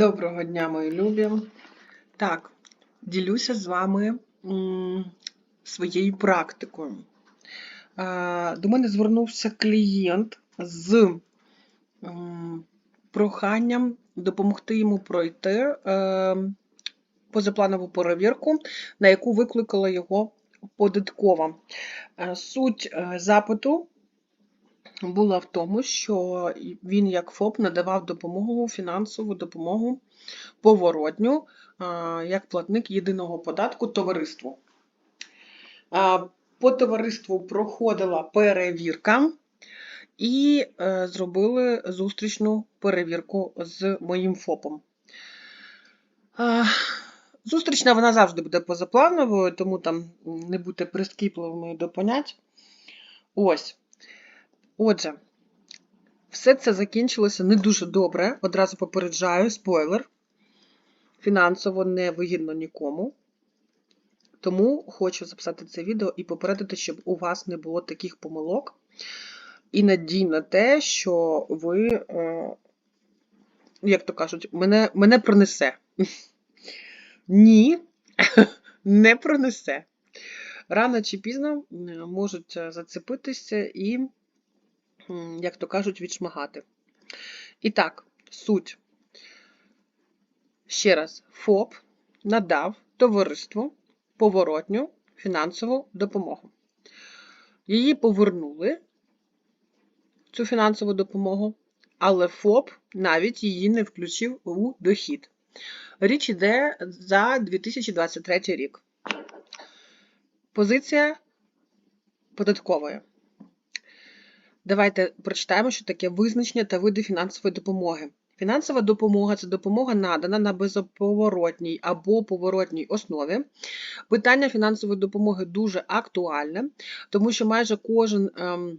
Доброго дня, мої любі. Так, ділюся з вами своєю практикою. До мене звернувся клієнт з проханням допомогти йому пройти е, позапланову перевірку, на яку викликала його податкова. Е, Суть е, запиту була в тому, що він як ФОП надавав допомогу, фінансову допомогу поворотню як платник єдиного податку товариству. По товариству проходила перевірка і е, зробили зустрічну перевірку з моїм ФОПом. Зустрічна вона завжди буде позаплановою, тому там не будьте прискіпливими до понять. Ось. Отже, все це закінчилося не дуже добре. Одразу попереджаю, спойлер. Фінансово не вигідно нікому. Тому хочу записати це відео і попередити, щоб у вас не було таких помилок. І надій на те, що ви, е, як то кажуть, мене, мене пронесе. Ні, не пронесе. Рано чи пізно е, можуть зацепитися і як то кажуть, відшмагати. І так, суть. Ще раз, ФОП надав товариству поворотню фінансову допомогу. Її повернули, цю фінансову допомогу, але ФОП навіть її не включив у дохід. Річ йде за 2023 рік. Позиція податкової. Давайте прочитаємо, що таке визначення та види фінансової допомоги. Фінансова допомога це допомога надана на безповоротній або поворотній основі. Питання фінансової допомоги дуже актуальне, тому що майже кожен ем,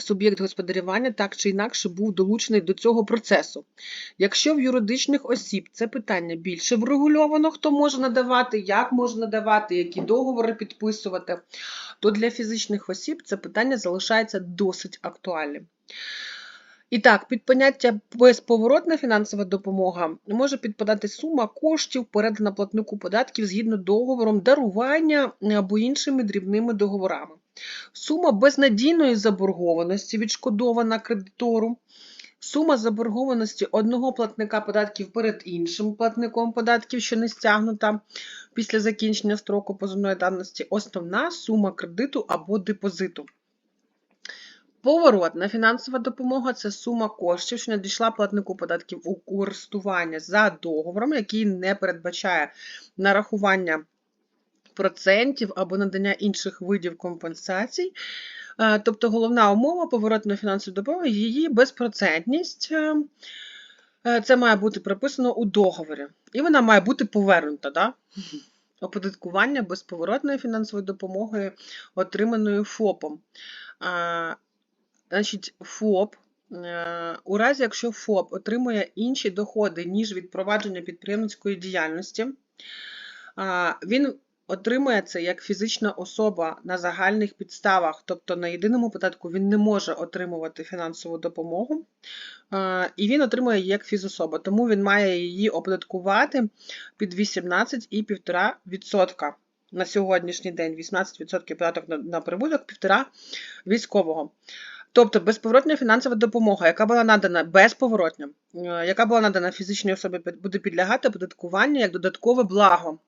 суб'єкт господарювання так чи інакше був долучений до цього процесу. Якщо в юридичних осіб це питання більше врегульовано, хто може надавати, як може надавати, які договори підписувати, то для фізичних осіб це питання залишається досить актуальним. І так, під поняття безповоротна фінансова допомога може підпадати сума коштів, передана платнику податків згідно договором дарування або іншими дрібними договорами. Сума безнадійної заборгованості відшкодована кредитору. Сума заборгованості одного платника податків перед іншим платником податків, що не стягнута після закінчення строку позовної даності, основна сума кредиту або депозиту. Поворотна фінансова допомога це сума коштів, що надійшла платнику податків у користування за договором, який не передбачає нарахування процентів або надання інших видів компенсацій. Е, Тобто головна умова поворотної фінансової допомоги її безпроцентність. Е, е, Це має бути прописано у договорі. І вона має бути повернута. Да? Оподаткування безповоротної фінансової допомоги, отриманої ФОПом. Е, Значить, ФОП, у разі, якщо ФОП отримує інші доходи, ніж від провадження підприємницької діяльності, він отримує це як фізична особа на загальних підставах, тобто на єдиному податку він не може отримувати фінансову допомогу, і він отримує її як фізособа, тому він має її оподаткувати під 18,5%. На сьогоднішній день 18% податок на, прибуток, 1,5% військового. Тобто безповоротня фінансова допомога, яка була надана безповоротня, е, яка була надана фізичній особі, буде підлягати оподаткуванню як додаткове благо.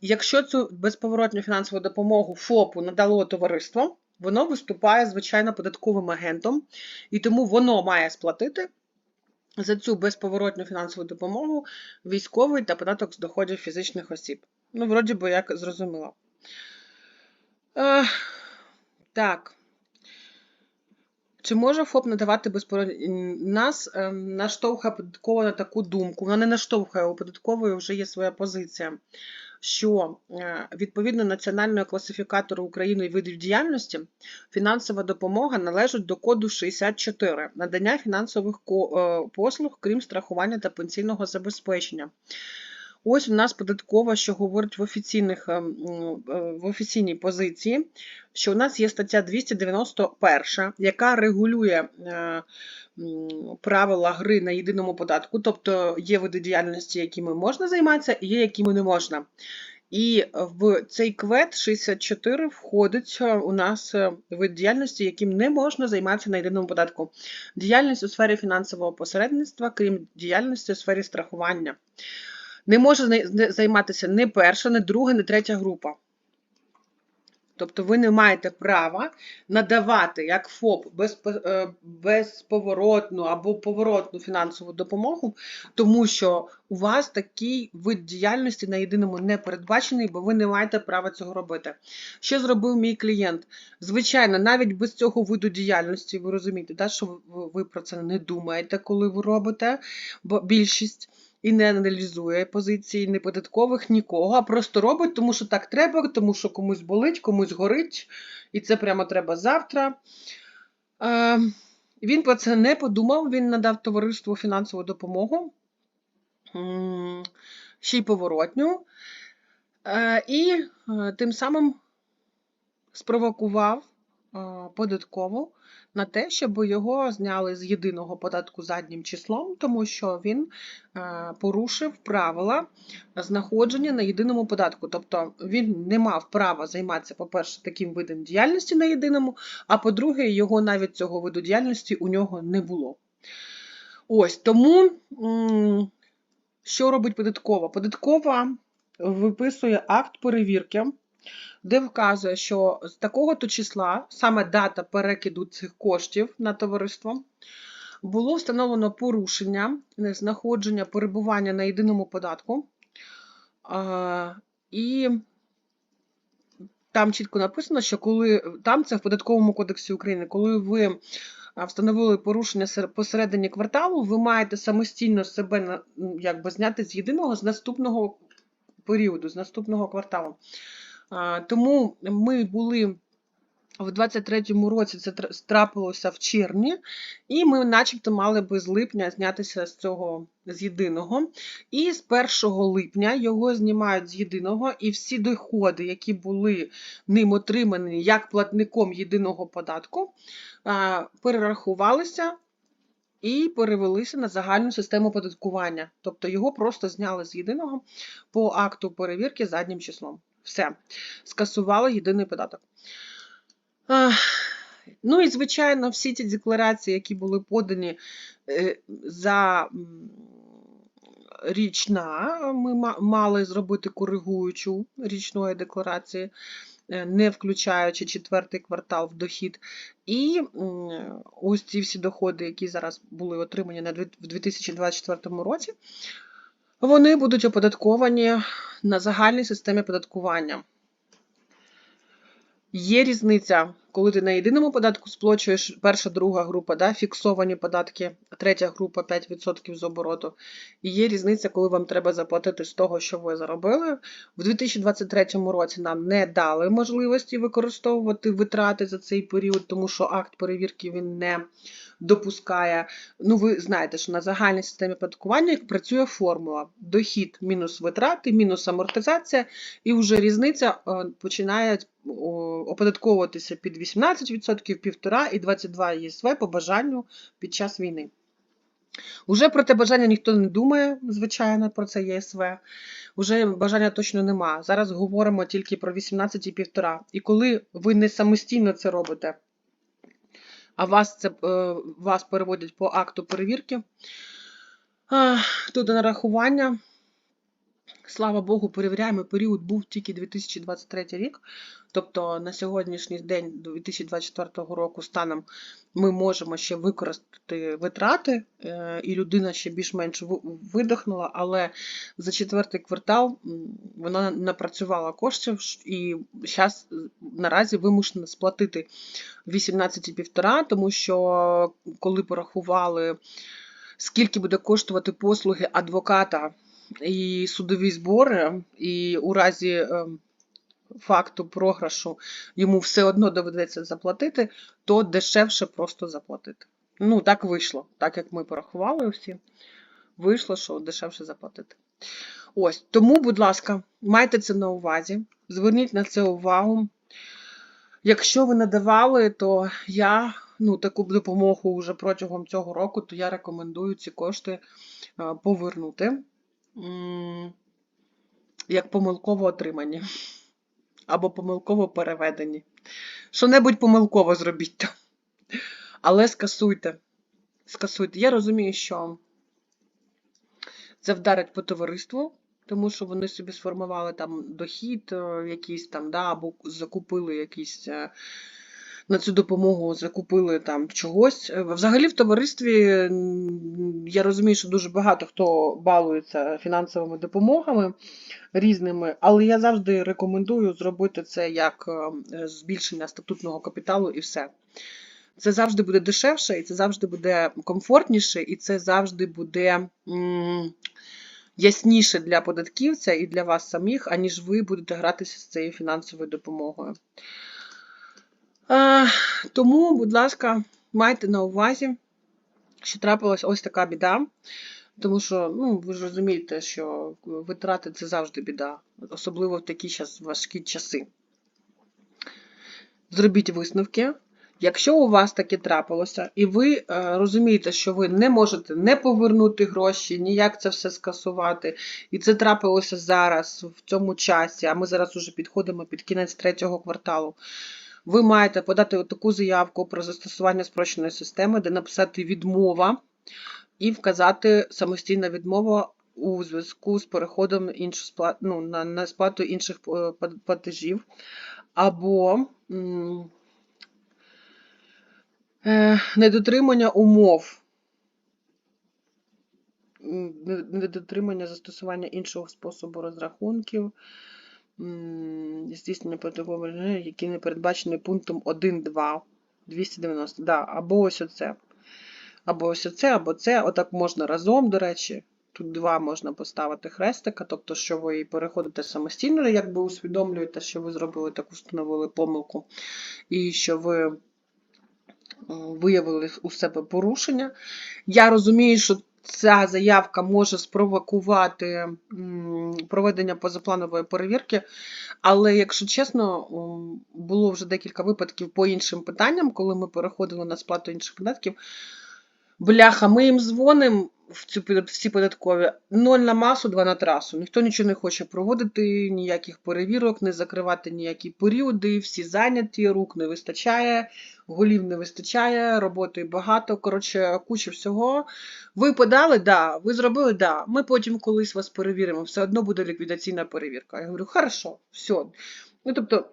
Якщо цю безповоротню фінансову допомогу ФОПу надало товариство, воно виступає, звичайно, податковим агентом, і тому воно має сплатити за цю безповоротню фінансову допомогу військовий та податок з доходів фізичних осіб. Ну, вроді би, як зрозуміло. Так. Чи може ФОП надавати безповоротні? Нас е, наштовхує податкова на таку думку. Вона не наштовхує, у податкової вже є своя позиція, що е, відповідно національного класифікатору України видів діяльності фінансова допомога належить до коду 64 надання фінансових е, послуг, крім страхування та пенсійного забезпечення. Ось у нас податкова, що говорить в, офіційних, м, е, в офіційній позиції, що у нас є стаття 291, яка регулює е, правила гри на єдиному податку, тобто є види діяльності, якими можна займатися, і є, якими не можна. І в цей квет 64 входить е, у нас е, вид діяльності, яким не можна займатися на єдиному податку. Діяльність у сфері фінансового посередництва, крім діяльності у сфері страхування. Не може займатися не перша, не друга, не третя група. Тобто ви не маєте права надавати як ФОП е, безповоротну або поворотну фінансову допомогу, тому що у вас такий вид діяльності на єдиному не передбачений, бо ви не маєте права цього робити. Що зробив мій клієнт? Звичайно, навіть без цього виду діяльності, ви розумієте, що ви про це не думаєте, коли ви робите, бо більшість і не аналізує позиції ні податкових, нікого, а просто робить, тому що так треба, тому що комусь болить, комусь горить, і це прямо треба завтра. Е, він про це не подумав, він надав товариству фінансову допомогу, ще й поворотню, е, і е, тим самим спровокував е, податкову на те, щоб його зняли з єдиного податку заднім числом, тому що він е, порушив правила знаходження на єдиному податку. Тобто він не мав права займатися, по-перше, таким видом діяльності на єдиному, а по-друге, його навіть цього виду діяльності у нього не було. Ось тому, що робить податкова? Податкова виписує акт перевірки, де вказує, що з такого-то числа, саме дата перекиду цих коштів на товариство, було встановлено порушення знаходження перебування на єдиному податку. І там чітко написано, що коли там це в податковому кодексі України, коли ви встановили порушення посередині кварталу, ви маєте самостійно себе якби, зняти з єдиного з наступного періоду, з наступного кварталу. Тому ми були в 23-му році, це тр- трапилося в червні, і ми начебто мали би з липня знятися з цього з єдиного. І з 1 липня його знімають з єдиного, і всі доходи, які були ним отримані як платником єдиного податку, перерахувалися і перевелися на загальну систему податкування. Тобто його просто зняли з єдиного по акту перевірки заднім числом. Все, скасували єдиний податок. Ну і, звичайно, всі ті декларації, які були подані е, за річна, ми мали зробити коригуючу річної декларації, е, не включаючи четвертий квартал в дохід. І ось ці всі доходи, які зараз були отримані в 2024 році, вони будуть оподатковані на загальній системі податкування. Є різниця, коли ти на єдиному податку сплачуєш перша, друга група, да, фіксовані податки, третя група 5% з обороту. І є різниця, коли вам треба заплатити з того, що ви заробили. В 2023 році нам не дали можливості використовувати витрати за цей період, тому що акт перевірки він не допускає. Ну, ви знаєте, що на загальній системі податкування працює формула: дохід мінус витрати, мінус амортизація, і вже різниця е, починає оподатковуватися під 18%, 1,5% і 22 ЄСВ по бажанню під час війни. Уже про те бажання ніхто не думає, звичайно, про це ЄСВ. Уже бажання точно нема. Зараз говоримо тільки про 18 і 1,5. І коли ви не самостійно це робите, а вас це е, вас переводять по акту перевірки, а, тут нарахування. Слава Богу, перевіряємо період був тільки 2023 рік. Тобто на сьогоднішній день 2024 року станом ми можемо ще використати витрати, е, і людина ще більш-менш видихнула, але за четвертий квартал вона напрацювала коштів і зараз наразі вимушена сплатити 18,5, тому що коли порахували, скільки буде коштувати послуги адвоката і судові збори, і у разі е, факту програшу йому все одно доведеться заплатити, то дешевше просто заплатити. Ну, так вийшло, так як ми порахували всі, вийшло, що дешевше заплатити. Ось, тому, будь ласка, майте це на увазі, зверніть на це увагу. Якщо ви надавали, то я ну, таку допомогу вже протягом цього року, то я рекомендую ці кошти е, повернути як помилково отримані або помилково переведені. Що-небудь помилково зробіть там. Але скасуйте. Скасуйте. Я розумію, що це вдарить по товариству, тому що вони собі сформували там дохід е, якийсь там, да, або закупили якийсь. На цю допомогу закупили там чогось. Е, Взагалі в товаристві я розумію, що дуже багато хто балується фінансовими допомогами різними, але я завжди рекомендую зробити це як е, збільшення статутного капіталу і все. Це завжди буде дешевше, і це завжди буде комфортніше, і це завжди буде ясніше для податківця і для вас самих, аніж ви будете гратися з цією фінансовою допомогою. Тому, будь ласка, майте на увазі, що трапилась ось така біда. Тому що, ну, ви ж розумієте, що витрати це завжди біда, особливо в такі щас важкі часи. Зробіть висновки. Якщо у вас таке трапилося, і ви е, розумієте, що ви не можете не повернути гроші, ніяк це все скасувати, і це трапилося зараз, в цьому часі, а ми зараз уже підходимо під кінець третього кварталу, ви маєте подати таку заявку про застосування спрощеної системи, де написати відмова і вказати самостійна відмова у зв'язку з переходом іншу сплат, ну, на, на сплату інших е, платежів, або е, недотримання умов. Недотримання застосування іншого способу розрахунків, здійснення протоколу, які не передбачені пунктом 1.2, 290, да, або ось оце. Або ось оце, або це. Отак можна разом, до речі. Тут два можна поставити хрестика, тобто, що ви переходите самостійно, якби усвідомлюєте, що ви зробили таку встановили помилку, і що ви виявили у себе порушення. Я розумію, що ця заявка може спровокувати проведення позапланової перевірки, але, якщо чесно, було вже декілька випадків по іншим питанням, коли ми переходили на сплату інших податків. Бляха, ми їм дзвонимо в цю подат- в ці податкові. Ноль на масу, два на трасу. Ніхто нічого не хоче проводити, ніяких перевірок, не закривати ніякі періоди, всі зайняті, рук не вистачає, голів не вистачає, роботи багато. Коротше, куча всього. Ви подали, да, ви зробили, да. Ми потім колись вас перевіримо. Все одно буде ліквідаційна перевірка. Я говорю, хорошо, все. Ну, тобто,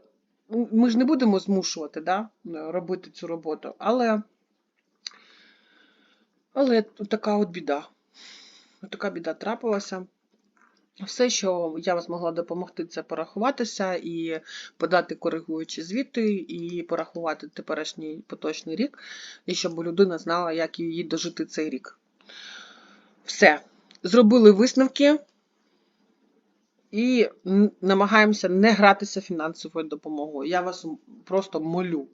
ми ж не будемо змушувати да, робити цю роботу, але. Але от така от біда. От така біда трапилася. Все, що я вас могла допомогти, це порахуватися і подати коригуючі звіти, і порахувати теперішній поточний рік, і щоб людина знала, як їй дожити цей рік. Все. Зробили висновки і намагаємося не гратися фінансовою допомогою. Я вас просто молю.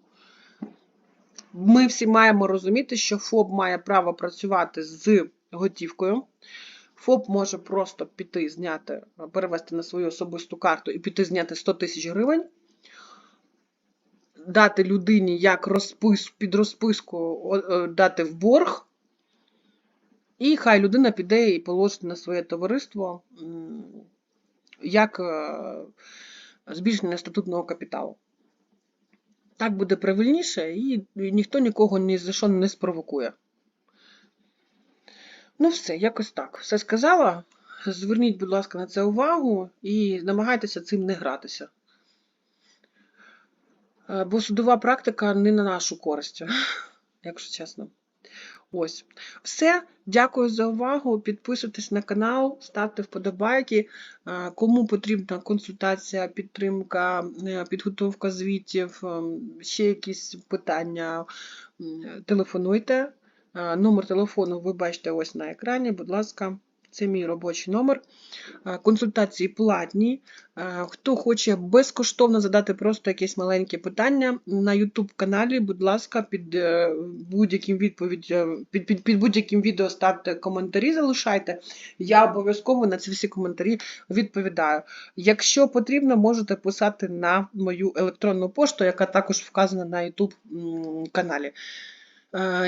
Ми всі маємо розуміти, що ФОП має право працювати з готівкою. ФОП може просто піти зняти, перевести на свою особисту карту і піти зняти 100 тисяч гривень, дати людині як розпис, під розписку е, дати в борг, і хай людина піде і положить на своє товариство як е, збільшення статутного капіталу. Так буде правильніше, і ніхто нікого ні за що не спровокує. Ну, все, якось так. Все сказала. Зверніть, будь ласка, на це увагу і намагайтеся цим не гратися. Е, Бо судова практика не на нашу користь, якщо чесно. Ось. Все. Дякую за увагу. Підписуйтесь на канал, ставте вподобайки. Е, Кому потрібна консультація, підтримка, е, підготовка звітів, ем, ще якісь питання, телефонуйте. Е, Номер телефону ви бачите ось на екрані. Будь ласка, Це мій робочий номер. Е, Консультації платні. Е, Хто хоче безкоштовно задати просто якесь маленьке питання на YouTube каналі, будь ласка, під е, будь-яким відповідь, під, під, під будь-яким відео ставте коментарі, залишайте. Я обов'язково на ці всі коментарі відповідаю. Якщо потрібно, можете писати на мою електронну пошту, яка також вказана на YouTube каналі.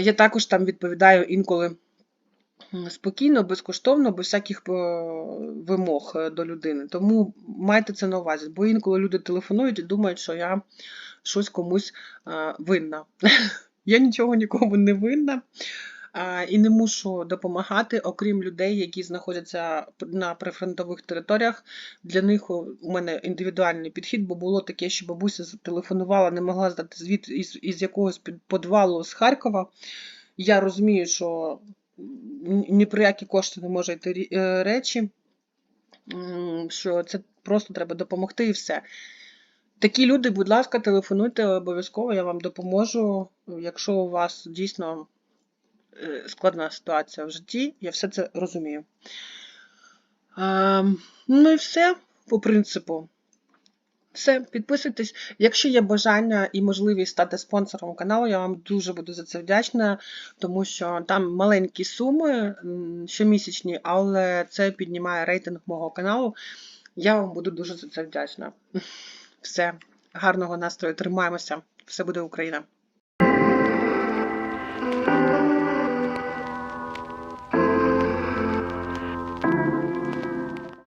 Я також там відповідаю інколи спокійно, безкоштовно, без всяких е, вимог е, до людини. Тому майте це на увазі, бо інколи люди телефонують і думають, що я щось комусь е, винна. Я нічого нікому не винна. І не мушу допомагати, окрім людей, які знаходяться на прифронтових територіях. Для них у мене індивідуальний підхід, бо було таке, що бабуся телефонувала, не могла здати звіт із, із якогось підвалу з Харкова. Я розумію, що ні про які кошти не може йти е, речі, що це просто треба допомогти і все. Такі люди, будь ласка, телефонуйте обов'язково, я вам допоможу. Якщо у вас дійсно е, складна ситуація в житті, я все це розумію. Ем, ну і все, по принципу. Все, підписуйтесь. Якщо є бажання і можливість стати спонсором каналу, я вам дуже буду за це вдячна, тому що там маленькі суми щомісячні, але це піднімає рейтинг мого каналу. Я вам буду дуже за це вдячна. Все, гарного настрою, тримаємося. Все буде Україна!